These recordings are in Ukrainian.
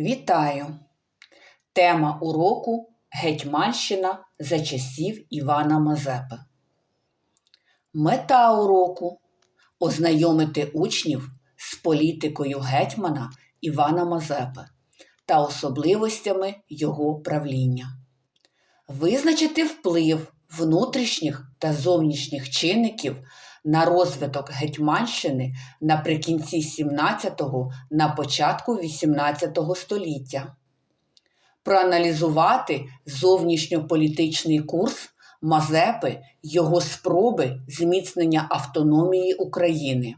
Вітаю! Тема уроку Гетьманщина за часів Івана Мазепи. Мета уроку ознайомити учнів з політикою гетьмана Івана Мазепи та особливостями його правління, визначити вплив внутрішніх та зовнішніх чинників на розвиток Гетьманщини наприкінці 17-го на початку 18 століття, проаналізувати зовнішньополітичний курс Мазепи, його спроби зміцнення автономії України,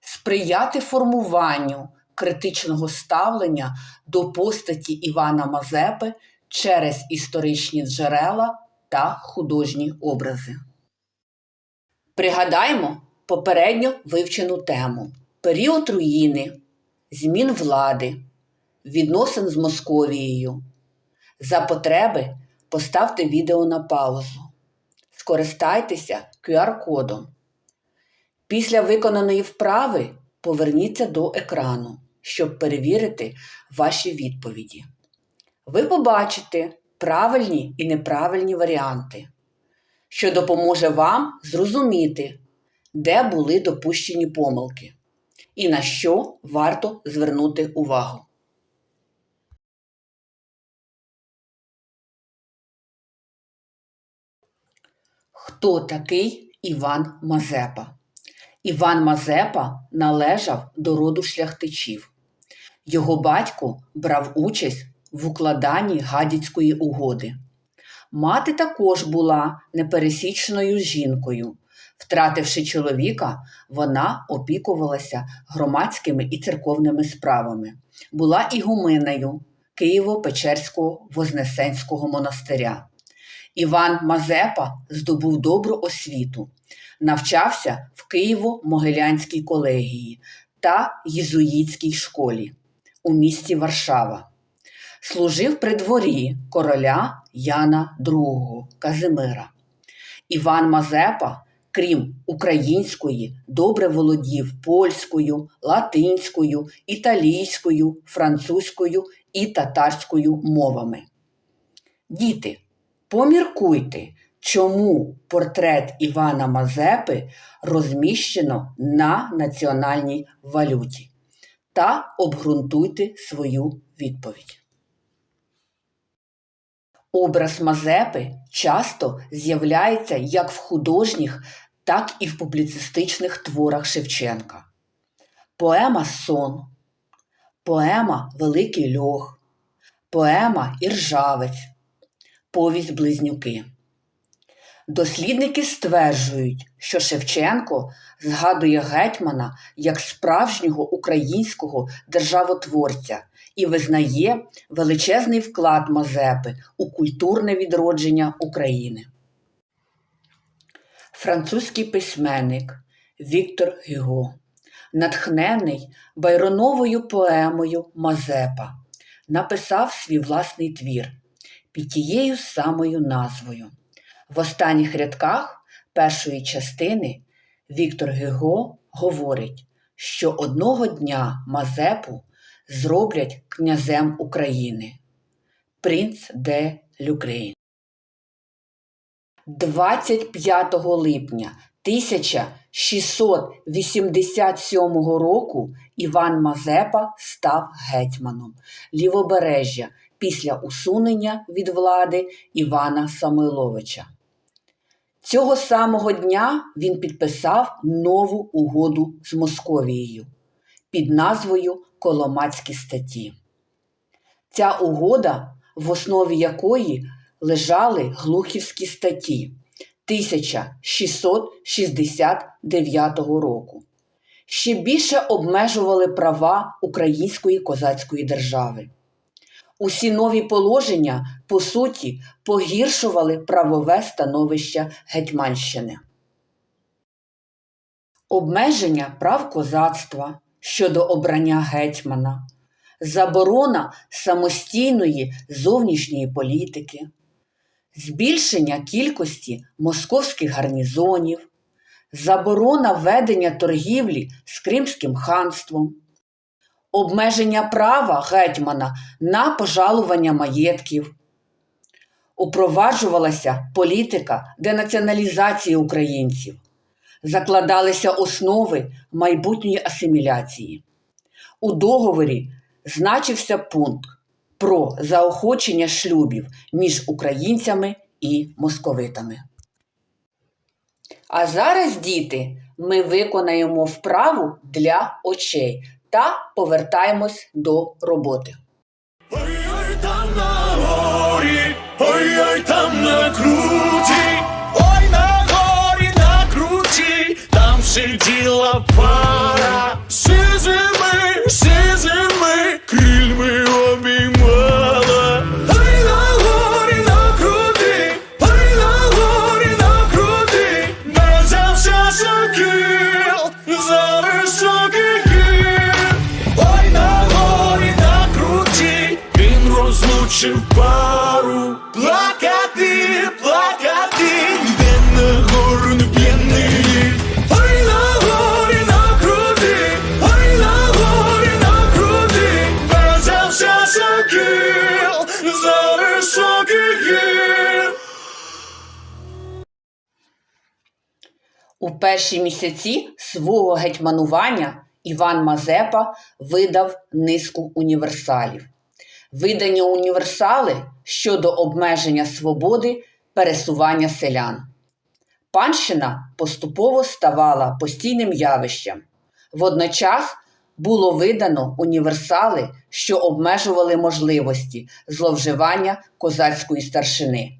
сприяти формуванню критичного ставлення до постаті Івана Мазепи через історичні джерела та художні образи. Пригадаємо попередньо вивчену тему період руїни, змін влади, відносин з Московією. За потреби поставте відео на паузу. Скористайтеся QR-кодом. Після виконаної вправи поверніться до екрану, щоб перевірити ваші відповіді. Ви побачите правильні і неправильні варіанти що допоможе вам зрозуміти, де були допущені помилки і на що варто звернути увагу. Хто такий Іван Мазепа? Іван Мазепа належав до роду шляхтичів. Його батько брав участь в укладанні Гадяцької угоди. Мати також була непересічною жінкою. Втративши чоловіка, вона опікувалася громадськими і церковними справами, була ігуменою Києво-Печерського Вознесенського монастиря. Іван Мазепа здобув добру освіту, навчався в Києво-Могилянській колегії та Єзуїтській школі у місті Варшава служив при дворі короля Яна II Казимира. Іван Мазепа, крім української, добре володів польською, латинською, італійською, французькою і татарською мовами. Діти, поміркуйте, чому портрет Івана Мазепи розміщено на національній валюті та обґрунтуйте свою відповідь. Образ Мазепи часто з'являється як в художніх, так і в публіцистичних творах Шевченка. Поема Сон, поема Великий Льох, поема Іржавець, повість Близнюки. Дослідники стверджують, що Шевченко згадує гетьмана як справжнього українського державотворця і визнає величезний вклад Мазепи у культурне відродження України. Французький письменник Віктор Гюго, натхнений байроновою поемою Мазепа, написав свій власний твір під тією самою назвою. В останніх рядках першої частини Віктор Гюго говорить, що одного дня Мазепу зроблять князем України. Принц де Люкрейн. 25 липня 1687 року Іван Мазепа став гетьманом лівобережжя після усунення від влади Івана Самойловича. Цього самого дня він підписав нову угоду з Московією під назвою Коломацькі статті. Ця угода, в основі якої лежали Глухівські статті 1669 року, ще більше обмежували права Української козацької держави. Усі нові положення, по суті, погіршували правове становище Гетьманщини. Обмеження прав козацтва щодо обрання гетьмана, заборона самостійної зовнішньої політики, збільшення кількості московських гарнізонів, заборона ведення торгівлі з Кримським ханством, обмеження права гетьмана на пожалування маєтків. Упроваджувалася політика денаціоналізації українців, закладалися основи майбутньої асиміляції. У договорі значився пункт про заохочення шлюбів між українцями і московитами. А зараз, діти, ми виконаємо вправу для очей та повертаємось до роботи. Ой-ой там на горі, ой-ой там на круті, сиділа пара, У перші місяці свого гетьманування Іван Мазепа видав низку універсалів. Видані універсали щодо обмеження свободи пересування селян. Панщина поступово ставала постійним явищем. Водночас було видано універсали, що обмежували можливості зловживання козацької старшини.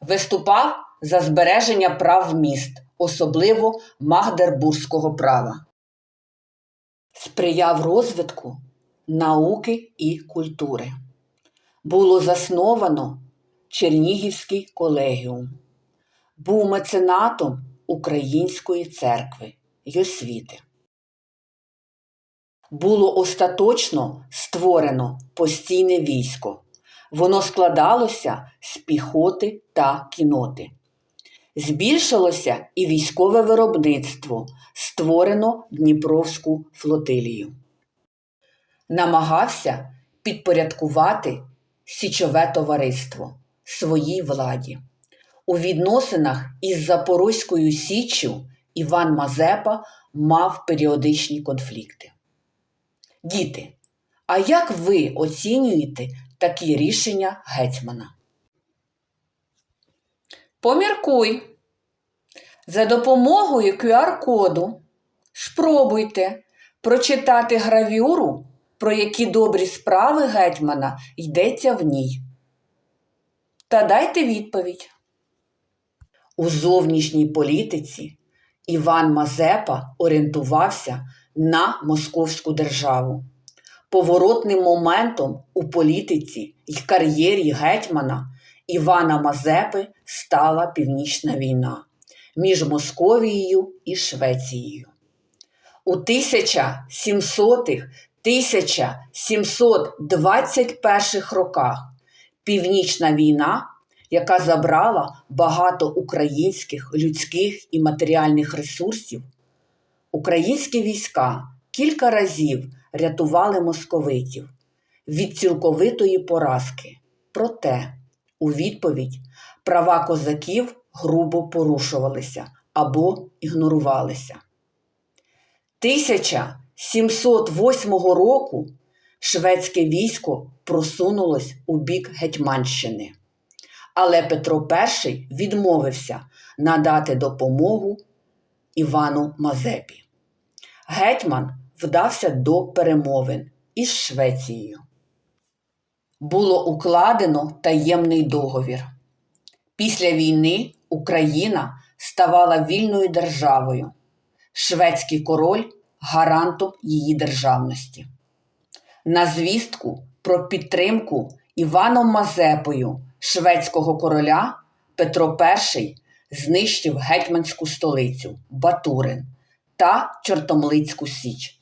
Виступав за збереження прав міст, особливо магдербурзького права. Сприяв розвитку науки і культури. Було засновано Чернігівський колегіум. Був меценатом Української церкви й освіти. Було остаточно створено постійне військо. Воно складалося з піхоти та кіноти. Збільшилося і військове виробництво, створено Дніпровську флотилію. Намагався підпорядкувати січове товариство своїй владі. У відносинах із Запорозькою Січчю Іван Мазепа мав періодичні конфлікти. Діти, а як ви оцінюєте такі рішення гетьмана? Поміркуй. За допомогою QR-коду спробуйте прочитати гравюру, про які добрі справи гетьмана йдеться в ній. Та дайте відповідь. У зовнішній політиці Іван Мазепа орієнтувався на московську державу. Поворотним моментом у політиці й кар'єрі гетьмана Івана Мазепи стала Північна війна між Московією і Швецією. У 1700-1721 роках Північна війна, яка забрала багато українських людських і матеріальних ресурсів, українські війська кілька разів рятували московитів від цілковитої поразки. Проте, у відповідь, права козаків грубо порушувалися або ігнорувалися. 1708 року шведське військо просунулось у бік Гетьманщини, але Петро І відмовився надати допомогу Івану Мазепі. Гетьман вдався до перемовин із Швецією. Було укладено таємний договір. Після війни Україна ставала вільною державою, шведський король гарантом її державності. На звістку про підтримку Іваном Мазепою шведського короля Петро І знищив гетьманську столицю Батурин та Чортомлицьку Січ.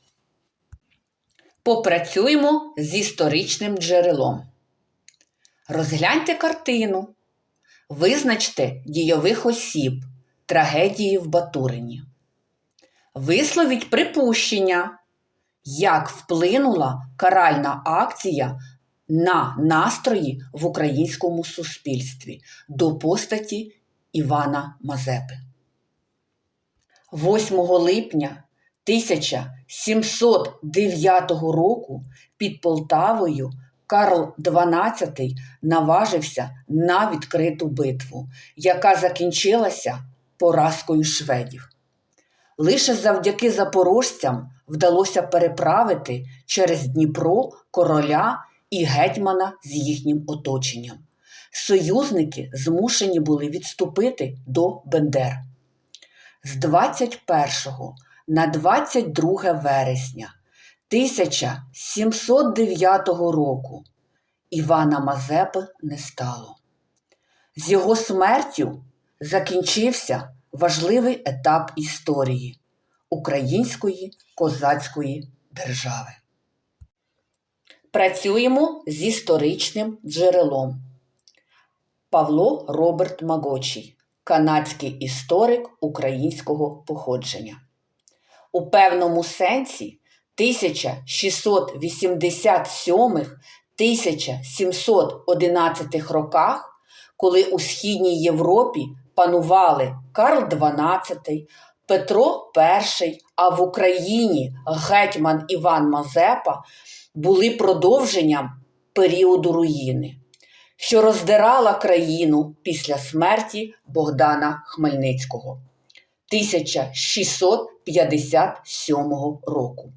Попрацюємо з історичним джерелом. Розгляньте картину. Визначте дійових осіб трагедії в Батурині. Висловіть припущення, як вплинула каральна акція на настрої в українському суспільстві до постаті Івана Мазепи. 8 липня 1709 року під Полтавою Карл XII наважився на відкриту битву, яка закінчилася поразкою шведів. Лише завдяки запорожцям вдалося переправити через Дніпро короля і гетьмана з їхнім оточенням. Союзники змушені були відступити до Бендер. З 21 на 22 вересня 1709 року Івана Мазепи не стало. З його смертю закінчився важливий етап історії української козацької держави. Працюємо з історичним джерелом. Павло Роберт Магочий, канадський історик українського походження. У певному сенсі 1667-1711 роках, коли у Східній Європі панували Карл XII, Петро І, а в Україні гетьман Іван Мазепа були продовженням періоду руїни, що роздирала країну після смерті Богдана Хмельницького 1657 року.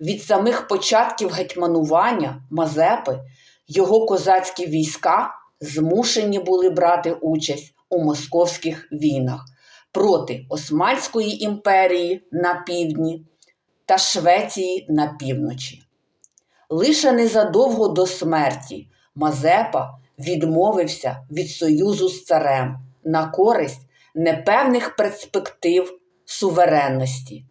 Від самих початків гетьманування Мазепи його козацькі війська змушені були брати участь у московських війнах проти Османської імперії на півдні та Швеції на півночі. Лише незадовго до смерті Мазепа відмовився від союзу з царем на користь непевних перспектив суверенності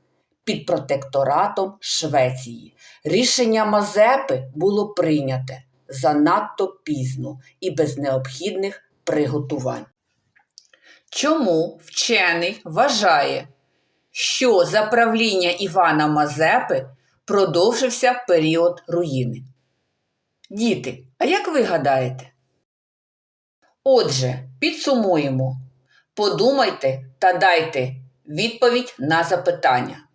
під протекторатом Швеції. Рішення Мазепи було прийняте занадто пізно і без необхідних приготувань. Чому вчений вважає, що за правління Івана Мазепи продовжився період руїни? Діти, а як ви гадаєте? Отже, підсумуємо. Подумайте та дайте відповідь на запитання.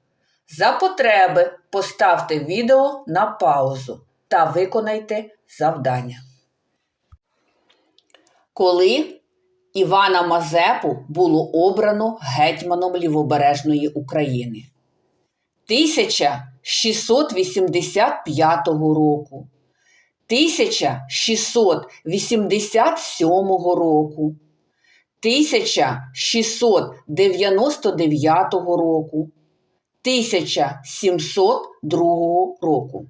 За потреби поставте відео на паузу та виконайте завдання. Коли Івана Мазепу було обрано гетьманом Лівобережної України? 1685 року, 1687 року, 1699 року, 1702 року.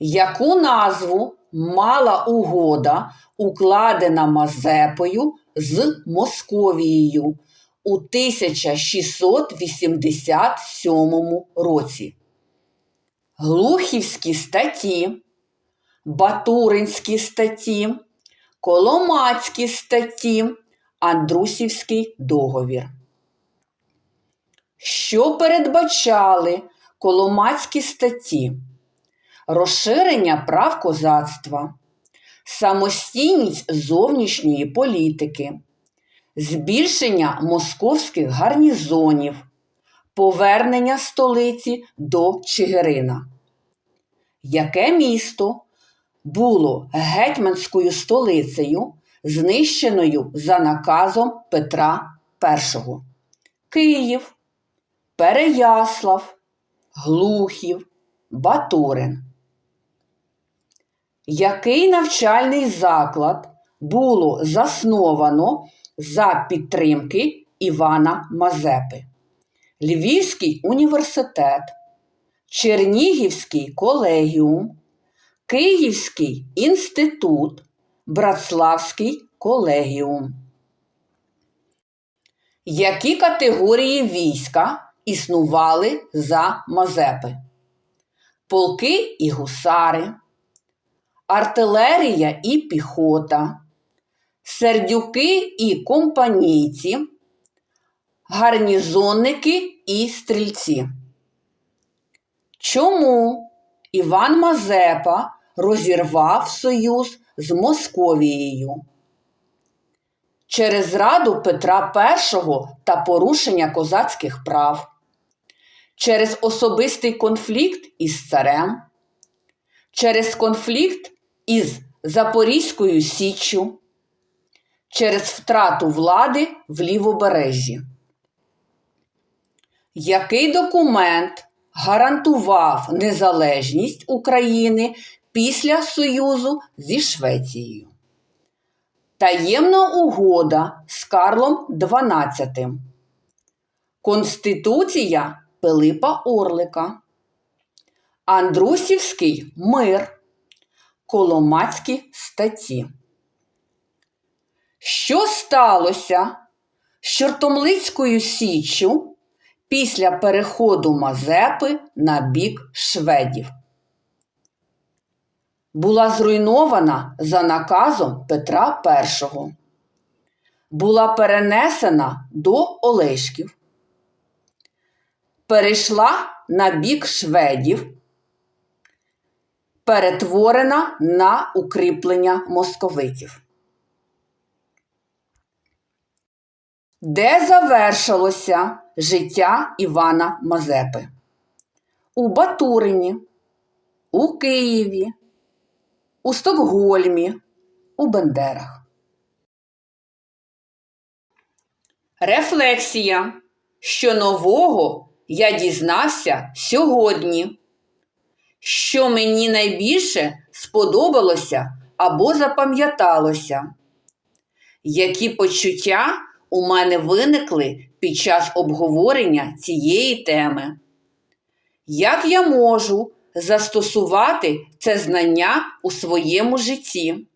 Яку назву мала угода, укладена Мазепою з Московією у 1687 році? Глухівські статті, Батуринські статті, Коломацькі статті, Андрусівський договір. Що передбачали Коломацькі статті? Розширення прав козацтва, самостійність зовнішньої політики, збільшення московських гарнізонів, повернення столиці до Чигирина. Яке місто було гетьманською столицею, знищеною за наказом Петра І? Київ, Переяслав, Глухів, Батурин. Який навчальний заклад було засновано за підтримки Івана Мазепи? Львівський університет, Чернігівський колегіум, Київський інститут, Братславський колегіум. Які категорії війська існували за Мазепи? Полки і гусари, артилерія і піхота, сердюки і компанійці, гарнізонники і стрільці. Чому Іван Мазепа розірвав союз з Московією? Через зраду Петра І та порушення козацьких прав, через особистий конфлікт із царем, через конфлікт із Запорізькою Січчю, через втрату влади в лівобережжі. Який документ гарантував незалежність України після Союзу зі Швецією? Таємна угода з Карлом XII. Конституція Пилипа Орлика. Андрусівський мир. Коломацькі статті. Що сталося з Чортомлицькою Січчю після переходу Мазепи на бік шведів? Була зруйнована за наказом Петра І. Була перенесена до Олешків. Перейшла на бік шведів. Перетворена на укріплення московитів. Де завершилося життя Івана Мазепи? У Батурині, у Києві, у Стокгольмі, у Бендерах. Рефлексія. Що нового я дізнався сьогодні? Що мені найбільше сподобалося або запам'яталося? Які почуття у мене виникли під час обговорення цієї теми? Як я можу застосувати це знання у своєму житті?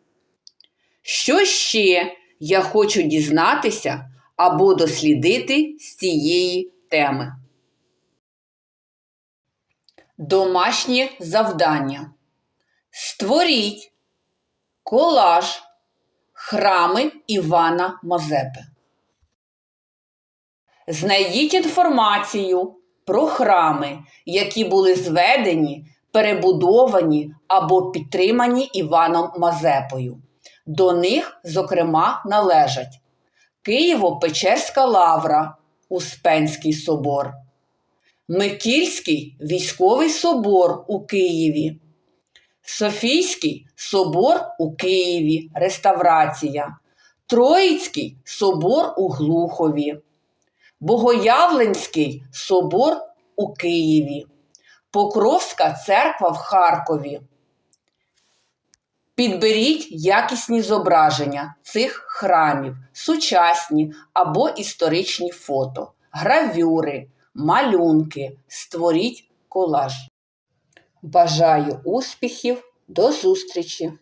Що ще я хочу дізнатися або дослідити з цієї теми? Домашнє завдання. Створіть колаж храми Івана Мазепи. Знайдіть інформацію про храми, які були зведені, перебудовані або підтримані Іваном Мазепою. До них, зокрема, належать Києво-Печерська лавра, Успенський собор, Микільський військовий собор у Києві, Софійський собор у Києві, реставрація, Троїцький собор у Глухові, Богоявленський собор у Києві, Покровська церква в Харкові. Підберіть якісні зображення цих храмів, сучасні або історичні фото, гравюри, малюнки, створіть колаж. Бажаю успіхів, до зустрічі!